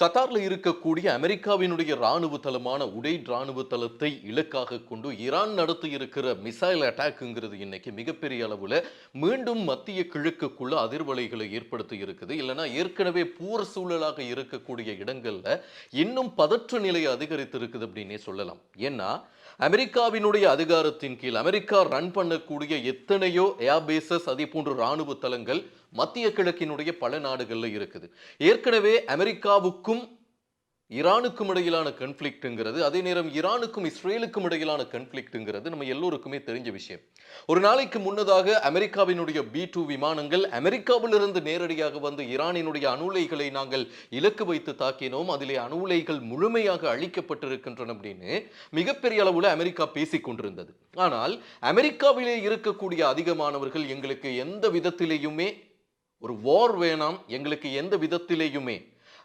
கத்தாரில் இருக்கக்கூடிய அமெரிக்காவினுடைய ராணுவ தளமான உடைட் இராணுவ தளத்தை இலக்காக கொண்டு ஈரான் நடத்தி இருக்கிற மிசைல் அட்டாக்குங்கிறது இன்னைக்கு மிகப்பெரிய அளவில் மீண்டும் மத்திய கிழக்குக்குள்ள அதிர்வலைகளை ஏற்படுத்தி இருக்குது. இல்லைன்னா ஏற்கனவே போர் சூழலாக இருக்கக்கூடிய இடங்களில் இன்னும் பதற்ற நிலை அதிகரித்து இருக்குது அப்படின்னே சொல்லலாம். ஏன்னா அமெரிக்காவினுடைய அதிகாரத்தின் கீழ் அமெரிக்கா ரன் பண்ணக்கூடிய எத்தனையோ ஏர்பேசஸ் அதே போன்ற ராணுவ தளங்கள் மத்திய கிழக்கினுடைய பல நாடுகள்ல இருக்குது. ஏற்கனவே அமெரிக்காவுக்கும் ஈரானுக்கும் இடையிலான கன்ஃப்ளிக்ட்டுங்கிறது அதே நேரம் ஈரானுக்கும் இஸ்ரேலுக்கும் இடையிலான கன்ஃப்ளிக்ட்டுங்கிறது நம்ம எல்லோருக்குமே தெரிஞ்ச விஷயம். ஒரு நாளைக்கு முன்னதாக அமெரிக்காவினுடைய பி டூ விமானங்கள் அமெரிக்காவிலிருந்து நேரடியாக வந்து ஈரானினுடைய அணுலைகளை நாங்கள் இலக்கு வைத்து தாக்கினோம். அதிலே அணுலைகள் முழுமையாக அழிக்கப்பட்டிருக்கின்றன அப்படின்னு மிகப்பெரிய அளவில் அமெரிக்கா பேசிக் கொண்டிருந்தது. ஆனால் அமெரிக்காவிலே இருக்கக்கூடிய அதிகமானவர்கள் எங்களுக்கு எந்த விதத்திலேயுமே ஒரு வார் வேணாம் எங்களுக்கு எந்த விதத்திலேயுமே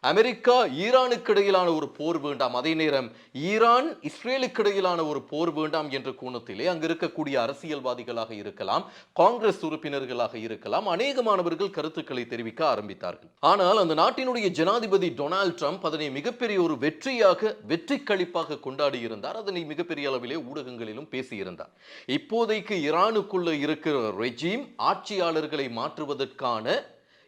அமெரிக்கா ஈரானுக்கு இடையிலான ஒரு போர் வேண்டாம். அதே நேரம் ஈரான் இஸ்ரேலுக்கு இடையிலான ஒரு போர் வேண்டாம் என்ற கோணத்திலே அங்கு இருக்கக்கூடிய அரசியல்வாதிகளாக இருக்கலாம் காங்கிரஸ் உறுப்பினர்களாக இருக்கலாம் அநேகமானவர்கள் கருத்துக்களை தெரிவிக்க ஆரம்பித்தார்கள். ஆனால் அந்த நாட்டினுடைய ஜனாதிபதி டொனால்ட் ட்ரம்ப் அதனை மிகப்பெரிய ஒரு வெற்றியாக வெற்றி கழிப்பாக கொண்டாடி இருந்தார். அதனை மிகப்பெரிய அளவிலே ஊடகங்களிலும் பேசியிருந்தார். இப்போதைக்கு ஈரானுக்குள்ள இருக்கிற ரெஜீம் ஆட்சியாளர்களை மாற்றுவதற்கான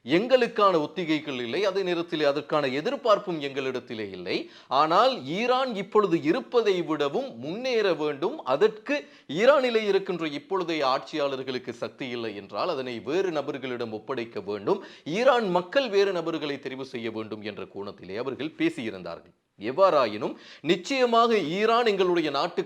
எங்களுக்கான ஒத்திகைகள் இல்லை அதே நேரத்தில் அதற்கான எதிர்பார்ப்பும் எங்களிடத்திலே இல்லை. ஆனால் ஈரான் இப்பொழுது இருப்பதை விடவும் முன்னேற வேண்டும். அதற்கு ஈரானிலே இருக்கின்ற இப்பொழுதைய ஆட்சியாளர்களுக்கு சக்தி இல்லை என்றால் அதனை வேறு நபர்களிடம் ஒப்படைக்க வேண்டும். ஈரான் மக்கள் வேறு நபர்களை தெரிவு செய்ய வேண்டும் என்ற கோணத்திலே அவர்கள் பேசியிருந்தார்கள். எவ்வாறாயினும் நிச்சயமாக ஈரான் எங்களுடைய நாட்டு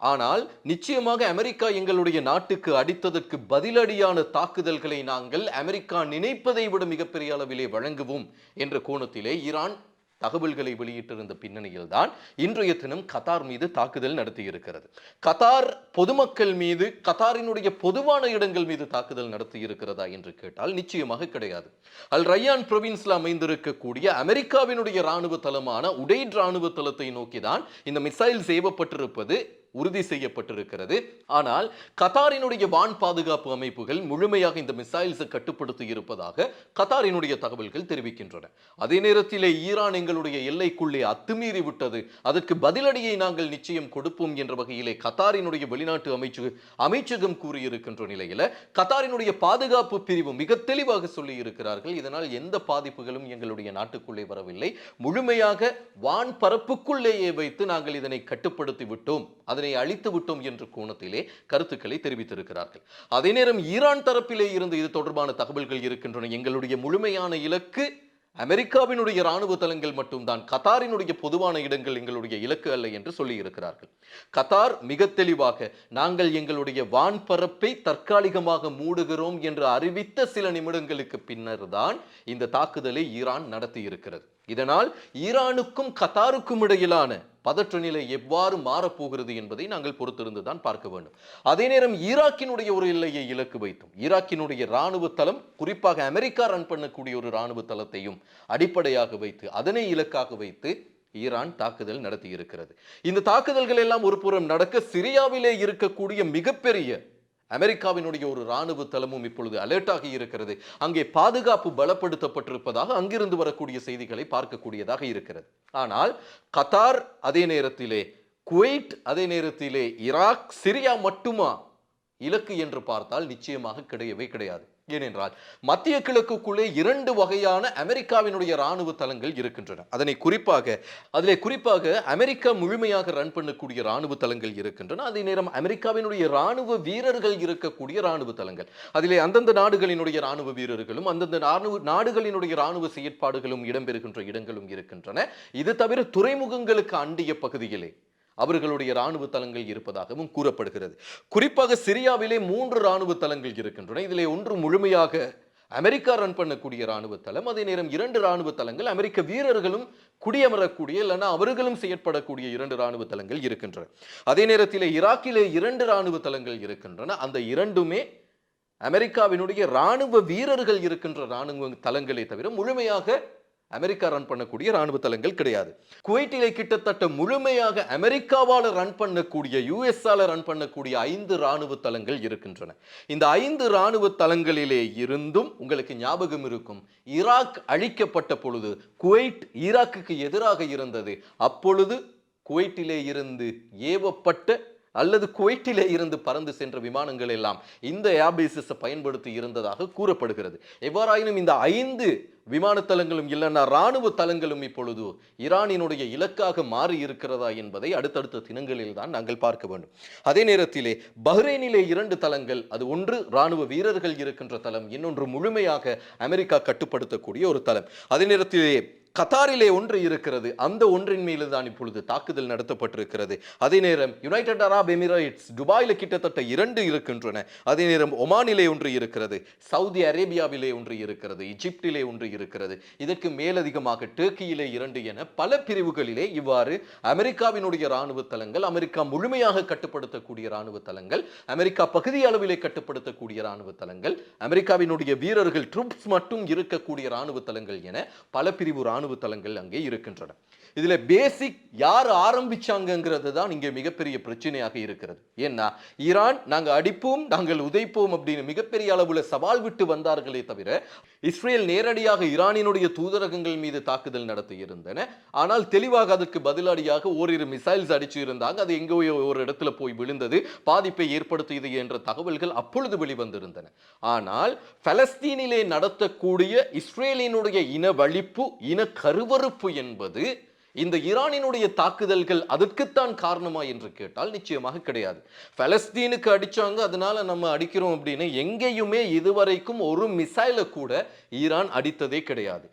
ஆனால் நிச்சயமாக அமெரிக்கா எங்களுடைய நாட்டுக்கு அடித்ததற்கு பதிலடியான தாக்குதல்களை நாங்கள் அமெரிக்கா நினைப்பதை விட மிகப்பெரிய அளவிலே வழங்குவோம் என்ற கோணத்திலே ஈரான் தகவல்களை வெளியிட்டிருந்த பின்னணியில் தான் இன்றைய தினம் கத்தார் மீது தாக்குதல் நடத்தியிருக்கிறது. கத்தார் பொதுமக்கள் மீது கத்தாரினுடைய பொதுவான இடங்கள் மீது தாக்குதல் நடத்தி இருக்கிறதா என்று கேட்டால் நிச்சயமாக கிடையாது. அல் ரயான் புரோவின்ஸ்ல அமைந்திருக்கக்கூடிய அமெரிக்காவினுடைய ராணுவ தளமான உடைட் ராணுவ தளத்தை நோக்கிதான் இந்த மிசைல் செய்யப்பட்டிருப்பது உறுதி செய்யப்பட்டிருக்கிறது. ஆனால் கத்தாரினுடைய வான் பாதுகாப்பு அமைப்புகள் முழுமையாக இந்த மிசைல்ஸை கட்டுப்படுத்தி இருப்பதாக கத்தாரினுடைய தகவல்கள் தெரிவிக்கின்றன. அதே நேரத்திலே ஈரான் எங்களுடைய எல்லைக்குள்ளே அத்துமீறி விட்டது. அதற்கு பதிலடியை நாங்கள் நிச்சயம் கொடுப்போம் என்ற வகையிலே கத்தாரினுடைய வெளிநாட்டு அமைச்சு அமைச்சகம் கூறியிருக்கின்ற நிலையில கத்தாரினுடைய பாதுகாப்பு பிரிவு மிக தெளிவாக சொல்லி இருக்கிறார்கள் இதனால் எந்த பாதிப்புகளும் எங்களுடைய நாட்டுக்குள்ளே வரவில்லை. முழுமையாக வான் பரப்புக்குள்ளேயே வைத்து நாங்கள் இதனை கட்டுப்படுத்தி விட்டோம். அதனை அழித்து விட்டோம் என்ற கோணத்திலே கருத்துக்களை தெரிவித்திருக்கிறார்கள். அதே நேரம் ஈரான் தரப்பிலே இருந்து இது தொடர்பான தகவல்கள் இருக்கின்றன. எங்களுடைய முழுமையான இலக்கு அமெரிக்காவினுடைய இராணுவ தளங்கள் மட்டும்தான். கத்தாரினுடைய பொதுவான இடங்கள் எங்களுடைய இலக்கு அல்ல என்று சொல்லியிருக்கிறார்கள். கத்தார் மிக தெளிவாக நாங்கள் எங்களுடைய வான்பரப்பை தற்காலிகமாக மூடுகிறோம் என்று அறிவித்த சில நிமிடங்களுக்கு பின்னர் தான் இந்த தாக்குதலை ஈரான் நடத்தி இருக்கிறது இதனால் ஈரானுக்கும் கத்தாருக்கும் இடையிலான பதற்ற நிலை எவ்வாறு மாறப்போகிறது என்பதை நாங்கள் பொறுத்திருந்து தான் பார்க்க வேண்டும். அதே நேரம் ஈராக்கினுடைய ஒரு எல்லையை இலக்கு வைத்தும். ஈராக்கினுடைய ராணுவ தளம் குறிப்பாக அமெரிக்கா ரன் பண்ணக்கூடிய ஒரு இராணுவ தளத்தையும் அடிப்படையாக வைத்து அதனை இலக்காக வைத்து ஈரான் தாக்குதல் நடத்தி இருக்கிறது இந்த தாக்குதல்கள் எல்லாம் ஒரு புறம் நடக்க சிரியாவிலே இருக்கக்கூடிய மிகப்பெரிய அமெரிக்காவினுடைய ஒரு இராணுவ தளமும் இப்பொழுது அலர்ட்டாகி இருக்கிறது. அங்கே பாதுகாப்பு பலப்படுத்தப்பட்டிருப்பதாக அங்கிருந்து வரக்கூடிய செய்திகளை பார்க்கக்கூடியதாக இருக்கிறது. ஆனால் கத்தார் அதே நேரத்திலே குவைட் அதே நேரத்திலே ஈராக் சிரியா மட்டுமா? இலக்கு என்று பார்த்தால் நிச்சயமாக கிடையவே கிடையாது. ஏனென்றால் மத்திய கிழக்குக்குள்ளே இரண்டு வகையான அமெரிக்காவினுடைய ராணுவ தளங்கள் இருக்கின்றன. அதனை குறிப்பாக அதிலே குறிப்பாக அமெரிக்கா முழுமையாக ரன் பண்ணக்கூடிய ராணுவ தளங்கள் இருக்கின்றன. அதே நேரம் அமெரிக்காவினுடைய ராணுவ வீரர்கள் இருக்கக்கூடிய ராணுவ தளங்கள். அதிலே அந்தந்த நாடுகளினுடைய ராணுவ வீரர்களும் அந்தந்த ராணுவ நாடுகளினுடைய ராணுவ செயற்பாடுகளும் இடம்பெறுகின்ற இடங்களும் இருக்கின்றன. இது தவிர துறைமுகங்களுக்கு அண்டிய பகுதியிலே அவர்களுடைய ராணுவ தளங்கள் இருப்பதாகவும் கூறப்படுகிறது. குறிப்பாக சிரியாவிலே மூன்று ராணுவ தளங்கள் இருக்கின்றன. இதிலே ஒன்று முழுமையாக அமெரிக்கா ரன் பண்ணக்கூடிய ராணுவ தளம். அதே நேரம் இரண்டு ராணுவ தளங்கள் அமெரிக்க வீரர்களும் குடியமரக்கூடிய இல்லைன்னா அவர்களும் செயற்படக்கூடிய இரண்டு ராணுவ தளங்கள் இருக்கின்றன. அதே நேரத்தில் ஈராக்கிலே இரண்டு ராணுவ தளங்கள் இருக்கின்றன. அந்த இரண்டுமே அமெரிக்காவினுடைய ராணுவ வீரர்கள் இருக்கின்ற ராணுவ தளங்களை தவிர முழுமையாக அமெரிக்கா ரன் பண்ணக்கூடிய ராணுவ தளங்கள் கிடையாது. குவைட்டிலே கிட்டத்தட்ட முழுமையாக அமெரிக்காவால் ரன் பண்ணக்கூடிய யூஎஸ்ஆல ரன் பண்ணக்கூடிய ஐந்து ராணுவ தளங்கள் இருக்கின்றன. இந்த ஐந்து ராணுவ தளங்களிலே இருந்தும் உங்களுக்கு ஞாபகம் இருக்கும் ஈராக் அழிக்கப்பட்ட பொழுது குவைட் ஈராக்குக்கு எதிராக இருந்தது. அப்பொழுது குவைட்டிலே இருந்து ஏவப்பட்ட அல்லது குவைட்டிலே இருந்து பறந்து சென்ற விமானங்கள் எல்லாம் இந்த ஏர்பேசஸை பயன்படுத்தி இருந்ததாக கூறப்படுகிறது. எவ்வாறாயினும் இந்த ஐந்து விமான தளங்களும் இல்லைன்னா ராணுவ தளங்களும் இப்பொழுது ஈரானினுடைய இலக்காக மாறி இருக்கிறதா என்பதை அடுத்தடுத்த தினங்களில் தான் நாங்கள் பார்க்க வேண்டும். அதே நேரத்திலே பஹ்ரைனிலே இரண்டு தளங்கள் அது ஒன்று ராணுவ வீரர்கள் இருக்கின்ற தளம் இன்னொன்று முழுமையாக அமெரிக்கா கட்டுப்படுத்தக்கூடிய ஒரு தளம். அதே நேரத்திலே கத்தாரிலே ஒன்று இருக்கிறது. அந்த ஒன்றின் மீது தான் இப்பொழுது தாக்குதல் நடத்தப்பட்டிருக்கிறது. அதே நேரம் யுனைடெட் அரப் எமிரேட்ஸ் துபாயில் கிட்டத்தட்ட இரண்டு இருக்கின்றன. அதே நேரம் ஒமானிலே ஒன்று இருக்கிறது. சவுதி அரேபியாவிலே ஒன்று இருக்கிறது. இஜிப்டிலே ஒன்று இருக்கிறது. இதற்கு மேலதிகமாக டர்க்கியிலே இரண்டு என பல பிரிவுகளிலே இவ்வாறு அமெரிக்காவினுடைய ராணுவ தளங்கள் அமெரிக்கா முழுமையாக கட்டுப்படுத்தக்கூடிய ராணுவ தளங்கள் அமெரிக்கா பகுதி அளவிலே கட்டுப்படுத்தக்கூடிய ராணுவ தளங்கள் அமெரிக்காவினுடைய வீரர்கள் ட்ரூப்ஸ் மட்டும் இருக்கக்கூடிய ராணுவ தளங்கள் என பல பிரிவு இராணுவ தளங்கள் அங்கே இருக்கின்றன. இதில் பேசிக் யார் ஆரம்பிச்சாங்கிறது தான் இங்கே மிகப்பெரிய பிரச்சனையாக இருக்கிறது. ஏன்னா ஈரான் நாங்கள் அடிப்போம் நாங்கள் உதைப்போம் அப்படின்னு மிகப்பெரிய அளவில் சவால் விட்டு வந்தார்களே தவிர இஸ்ரேல் நேரடியாக ஈரானினுடைய தூதரகங்கள் மீது தாக்குதல் நடத்தி இருந்தன ஆனால் தெளிவாக அதற்கு பதிலடியாக ஓரிரு மிசைல்ஸ் அடிச்சு இருந்தாங்க. அது எங்கேயோ ஒரு இடத்துல போய் விழுந்தது. பாதிப்பை ஏற்படுத்தியது என்ற தகவல்கள் அப்பொழுது வெளிவந்திருந்தன. ஆனால் பலஸ்தீனிலே நடத்தக்கூடிய இஸ்ரேலினுடைய இன வழிப்பு இன கருவறுப்பு என்பது இந்த ஈரானினுடைய தாக்குதல்கள் அதற்குத்தான் காரணமா என்று கேட்டால் நிச்சயமாக கிடையாது. பலஸ்தீனுக்கு அடிச்சாங்க அதனால நம்ம அடிக்கிறோம் அப்படின்னு எங்கேயுமே இதுவரைக்கும் ஒரு மிசைலை கூட ஈரான் அடித்ததே கிடையாது.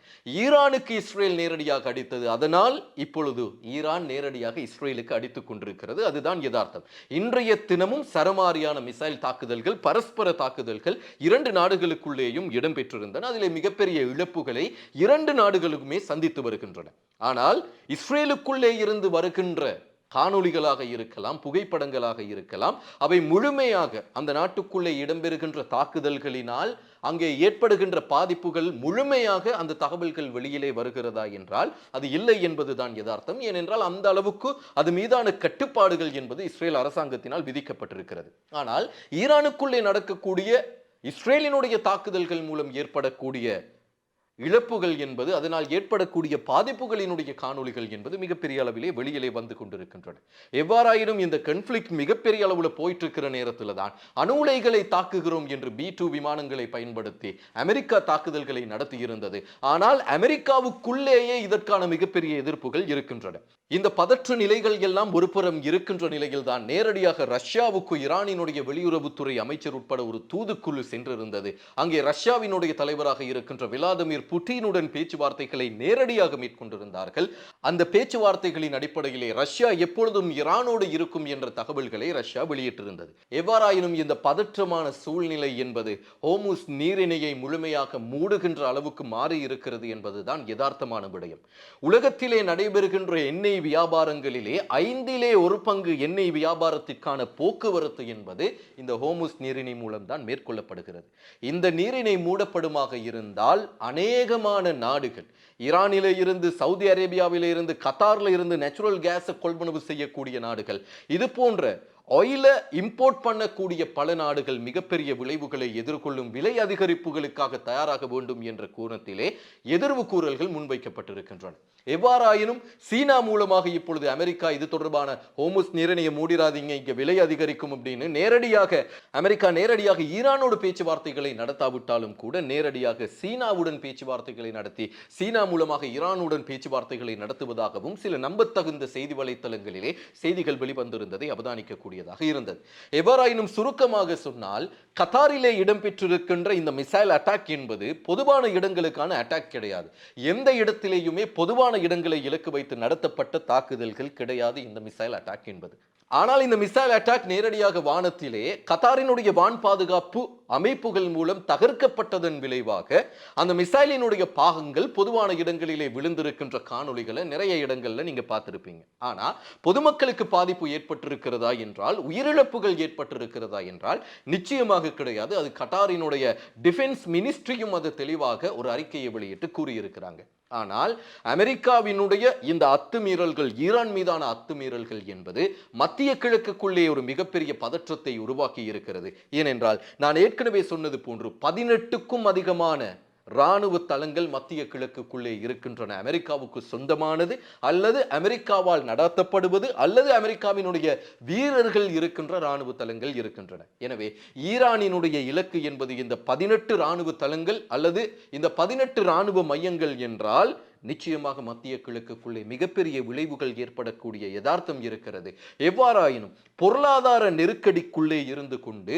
ஈரானுக்கு இஸ்ரேல் நேரடியாக அடித்தது அதனால் இப்பொழுது ஈரான் நேரடியாக இஸ்ரேலுக்கு அடித்துக் கொண்டிருக்கிறது. அதுதான் யதார்த்தம். இன்றைய தினமும் சரமாரியான மிசைல் தாக்குதல்கள் பரஸ்பர தாக்குதல்கள் இரண்டு நாடுகளுக்குள்ளேயும் இடம்பெற்றிருந்தன. அதிலே மிகப்பெரிய இழப்புகளை இரண்டு நாடுகளுக்குமே சந்தித்து வருகின்றன. ஆனால் இஸ்ரேலுக்குள்ளே இருந்து வருகின்ற காணொளிகளாக இருக்கலாம் புகைப்படங்களாக இருக்கலாம் அவை முழுமையாக அந்த நாட்டுக்குள்ளே இடம்பெறுகின்ற தாக்குதல்களினால் அங்கே ஏற்படுகின்ற பாதிப்புகள் முழுமையாக அந்த தகவல்கள் வெளியிலே வருகிறதா என்றால் அது இல்லை என்பதுதான் யதார்த்தம். ஏனென்றால் அந்த அளவுக்கு அது மீதான கட்டுப்பாடுகள் என்பது இஸ்ரேல் அரசாங்கத்தினால் விதிக்கப்பட்டிருக்கிறது. ஆனால் ஈரானுக்குள்ளே நடக்கக்கூடிய இஸ்ரேலினுடைய தாக்குதல்கள் மூலம் ஏற்படக்கூடிய இழப்புகள் என்பது அதனால் ஏற்படக்கூடிய பாதிப்புகளினுடைய காணொளிகள் என்பது மிகப்பெரிய அளவிலே வெளியிலே வந்து கொண்டிருக்கின்றன. எவ்வாறாயினும் இந்த கன்ஃப்ளிக்ட் மிகப்பெரிய அளவில் போயிட்டு இருக்கிற நேரத்தில் தான் அணு உலைகளை தாக்குகிறோம் என்று பி டூ விமானங்களை பயன்படுத்தி அமெரிக்கா தாக்குதல்களை நடத்தியிருந்தது. ஆனால் அமெரிக்காவுக்குள்ளேயே இதற்கான மிகப்பெரிய எதிர்ப்புகள் இருக்கின்றன. இந்த பதற்ற நிலைகள் எல்லாம் ஒருபுறம் இருக்கின்ற நிலையில் தான் நேரடியாக ரஷ்யாவுக்கு ஈரானினுடைய வெளியுறவுத்துறை அமைச்சர் உட்பட ஒரு தூதுக்குழு சென்றிருந்தது. அங்கே ரஷ்யாவினுடைய தலைவராக இருக்கின்ற விளாதிமிர் புட்டினுடன் பேச்சுவார்த்தைகளை நேரடியாக மேற்கொண்டிருந்தார்கள். அந்த பேச்சுவார்த்தைகளின் அடிப்படையிலே ரஷ்யா எப்பொழுதும் ஈரானோடு இருக்கும் என்ற தகவல்களை ரஷ்யா வெளியிட்டிருந்தது. எவ்வாறாயினும் இந்த பதற்றமான சூழ்நிலை என்பது ஹோமுஸ் நீரிணையை முழுமையாக மூடுகின்ற அளவுக்கு மாறி இருக்கிறது என்பதுதான் யதார்த்தமான விடயம். உலகத்திலே நடைபெறுகின்ற எண்ணெய் வியாபாரங்களிலே ஐந்திலே ஒரு பங்கு எண்ணெய் வியாபாரத்திற்கான போக்குவரத்து என்பது இந்த ஹோமுஸ் நீரிணை மூலம்தான் மேற்கொள்ளப்படுகிறது. இந்த நீரிணை மூடப்படுமாக இருந்தால் அநேகமான நாடுகள் ஈரானில இருந்து சவுதி அரேபியாவில இருந்து கத்தார்ல இருந்து நேச்சுரல் கேஸை கொள்வனவு செய்யக்கூடிய நாடுகள் இது போன்ற ஆயில இம்போர்ட் பண்ணக்கூடிய பல நாடுகள் மிகப்பெரிய விளைவுகளை எதிர்கொள்ளும் விலை அதிகரிப்புகளுக்காக தயாராக வேண்டும் என்ற கோணத்திலே எதிர்வு கூறல்கள் முன்வைக்கப்பட்டிருக்கின்றன. எவ்வாறாயினும் சீனா மூலமாக இப்பொழுது அமெரிக்கா இது தொடர்பான ஹோமுஸ் நீரணியை மூடிராதீங்க இங்க விலை அதிகரிக்கும் அப்படின்னு நேரடியாக அமெரிக்கா நேரடியாக ஈரானோடு பேச்சுவார்த்தைகளை நடத்தாவிட்டாலும் கூட நேரடியாக சீனாவுடன் பேச்சுவார்த்தைகளை நடத்தி சீனா மூலமாக ஈரானுடன் பேச்சுவார்த்தைகளை நடத்துவதாகவும் சில நம்பத்தகுந்த செய்தி வலைத்தளங்களிலே செய்திகள் வெளிவந்திருந்ததை அவதானிக்கக்கூடிய கூடியதாக இருந்தது. எவ்வாறாயினும் சுருக்கமாக சொன்னால் கத்தாரிலே இடம்பெற்றிருக்கின்ற இந்த மிசைல் அட்டாக் என்பது பொதுவான இடங்களுக்கான அட்டாக் கிடையாது. எந்த இடத்திலேயுமே பொதுவான இடங்களை இலக்கு வைத்து நடத்தப்பட்ட தாக்குதல்கள் கிடையாது இந்த மிசைல் அட்டாக் என்பது. ஆனால் இந்த மிசைல் அட்டாக் நேரடியாக வானத்திலே கத்தாரினுடைய வான் பாதுகாப்பு அமைப்புகள் மூலம் தகர்க்கப்பட்டதன் விளைவாக அந்த மிசைலினுடைய பாகங்கள் பொதுவான இடங்களிலே விழுந்திருக்கின்ற காணொளிகளை நிறைய இடங்கள்ல நீங்கள் பார்த்துருப்பீங்க. ஆனால் பொதுமக்களுக்கு பாதிப்பு ஏற்பட்டிருக்கிறதா என்றால் உயிரிழப்புகள் ஏற்பட்டிருக்கிறதா என்றால் நிச்சயமாக கிடையாது. அது கட்டாரினுடைய டிஃபென்ஸ் மினிஸ்ட்ரியும் அது தெளிவாக ஒரு அறிக்கையை வெளியிட்டு கூறியிருக்கிறாங்க. ஆனால் அமெரிக்காவினுடைய இந்த அத்துமீறல்கள் ஈரான் மீதான அத்துமீறல்கள் என்பது மத்திய கிழக்குக்குள்ளே ஒரு மிகப்பெரிய பதற்றத்தை உருவாக்கி இருக்கிறது ஏனென்றால் நான் ஏற்க ஏற்கனவே சொன்னது போன்று பதினெட்டுக்கும் அதிகமான இராணுவ தளங்கள் மத்திய கிழக்குக்குள்ளே இருக்கின்றன. அமெரிக்காவுக்கு சொந்தமானது அல்லது அமெரிக்காவால் நடத்தப்படுவது அல்லது அமெரிக்காவினுடைய வீரர்கள் இருக்கின்ற இராணுவ தளங்கள் இருக்கின்றன. எனவே ஈரானினுடைய இலக்கு என்பது இந்த பதினெட்டு இராணுவ தளங்கள் அல்லது இந்த பதினெட்டு இராணுவ மையங்கள் என்றால் நிச்சயமாக மத்திய கிழக்குக்குள்ளே மிகப்பெரிய விளைவுகள் ஏற்படக்கூடிய யதார்த்தம் இருக்கிறது. எவ்வாறாயினும் பொருளாதார நெருக்கடிக்குள்ளே இருந்து கொண்டு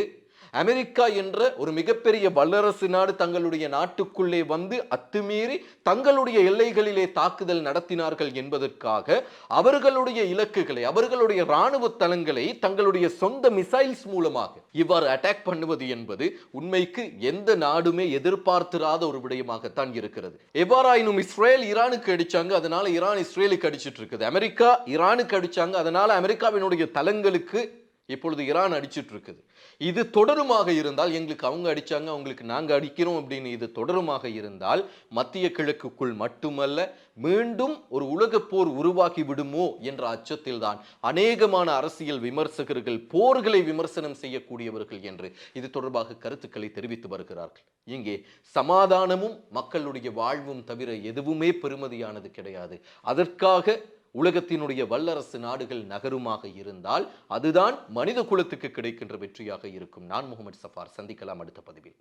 அமெரிக்கா என்ற ஒரு மிகப்பெரிய வல்லரசு நாடு தங்களுடைய நாட்டுக்குள்ளே வந்து அத்துமீறி தங்களுடைய எல்லைகளிலே தாக்குதல் நடத்தினார்கள் என்பதற்காக அவர்களுடைய இலக்குகளை அவர்களுடைய இராணுவ தளங்களை தங்களுடைய சொந்த மிசைல்ஸ் மூலமாக இவ்வாறு அட்டாக் பண்ணுவது என்பது உண்மைக்கு எந்த நாடுமே எதிர்பார்த்திராத ஒரு விடயமாகத்தான் இருக்கிறது. எவ்வாறாயினும் இஸ்ரேல் ஈரானுக்கு அடிச்சாங்க அதனால ஈரான் இஸ்ரேலுக்கு அடிச்சிட்டு இருக்குது. அமெரிக்கா ஈரானுக்கு அடிச்சாங்க அதனால அமெரிக்காவினுடைய தளங்களுக்கு இப்பொழுது ஈரான் அடிச்சுட்டு இருக்குது இது தொடருமாக இருந்தால் எங்களுக்கு அவங்க அடிச்சாங்க அவங்களுக்கு நாங்கள் அடிக்கிறோம் அப்படின்னு இது தொடருமாக இருந்தால் மத்திய கிழக்குக்குள் மட்டுமல்ல மீண்டும் ஒரு உலகப் போர் உருவாகி விடுமோ என்ற அச்சத்தில் தான் அநேகமான அரசியல் விமர்சகர்கள் போர்களை விமர்சனம் செய்யக்கூடியவர்கள் என்று இது தொடர்பாக கருத்துக்களை தெரிவித்து வருகிறார்கள். இங்கே சமாதானமும் மக்களுடைய வாழ்வும் தவிர எதுவுமே பெருமதியானது கிடையாது. அதற்காக உலகத்தினுடைய வல்லரசு நாடுகள் நகருமாக இருந்தால் அதுதான் மனித குலத்துக்கு கிடைக்கின்ற வெற்றியாக இருக்கும். நான் முகமது சஃபார். சந்திக்கலாம் அடுத்த பதிவில்.